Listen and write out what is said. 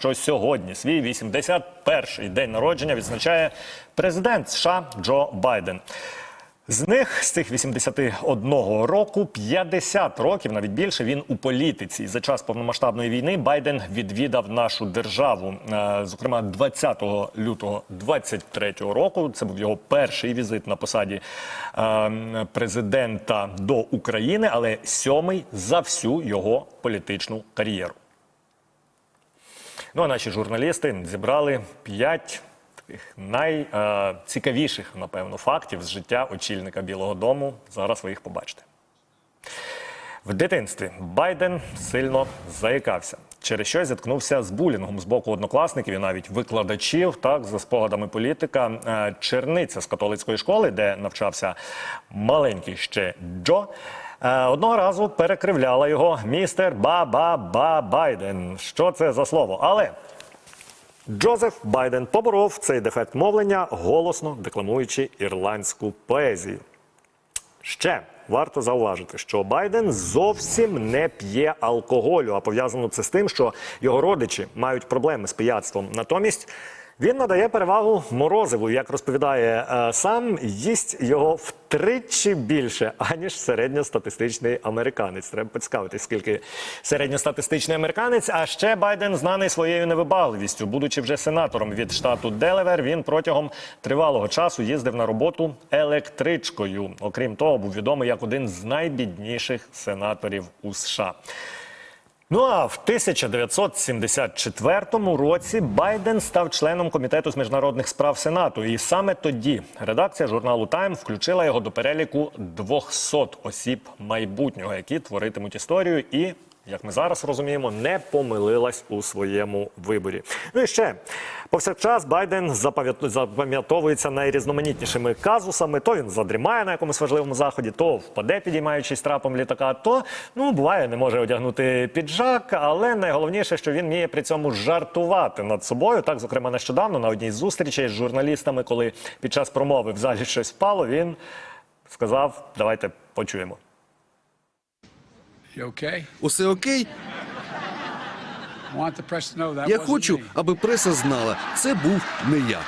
що сьогодні свій 81-й день народження відзначає президент США Джо Байден. З них з цих 81 року 50 років, навіть більше, він у політиці. За час повномасштабної війни Байден відвідав нашу державу. Е, Зокрема, 20 лютого 23 року. Це був його перший візит на посаді е, президента до України, але сьомий за всю його політичну кар'єру. Ну а наші журналісти зібрали п'ять таких найцікавіших, напевно, фактів з життя очільника Білого Дому. Зараз ви їх побачите. В дитинстві Байден сильно заїкався. Через що зіткнувся з булінгом з боку однокласників і навіть викладачів. Так, за спогадами політика, е, черниця з католицької школи, де навчався маленький ще Джо. Е, Одного разу перекривляла його містер Ба-Ба-Ба Байден. Що це за слово? Але Джозеф Байден поборов цей дефект мовлення, голосно декламуючи ірландську поезію. Ще варто зауважити, що Байден зовсім не п'є алкоголю, а пов'язано це з тим, що його родичі мають проблеми з пияцтвом. Натомість він надає перевагу морозиву. Як розповідає е, сам, їсть його втричі більше, аніж середньостатистичний американець. Треба поцікавитись, скільки середньостатистичний американець. А ще Байден знаний своєю невибагливістю. Будучи вже сенатором від штату Делевер, він протягом тривалого часу їздив на роботу електричкою. Окрім того, був відомий як один з найбідніших сенаторів у США. Ну а в 1974 році Байден став членом комітету з міжнародних справ Сенату, і саме тоді редакція журналу Тайм включила його до переліку 200 осіб майбутнього, які творитимуть історію і. Як ми зараз розуміємо, не помилилась у своєму виборі. Ну і ще повсякчас Байден запам'ят- запам'ятовується найрізноманітнішими казусами. То він задрімає на якомусь важливому заході, то впаде, підіймаючись трапом літака. То ну буває, не може одягнути піджак. Але найголовніше, що він вміє при цьому жартувати над собою. Так, зокрема, нещодавно на одній з зустрічей з журналістами, коли під час промови в залі щось впало, він сказав: Давайте почуємо. Okay? Усе окей? Я хочу, аби преса знала, це був не я.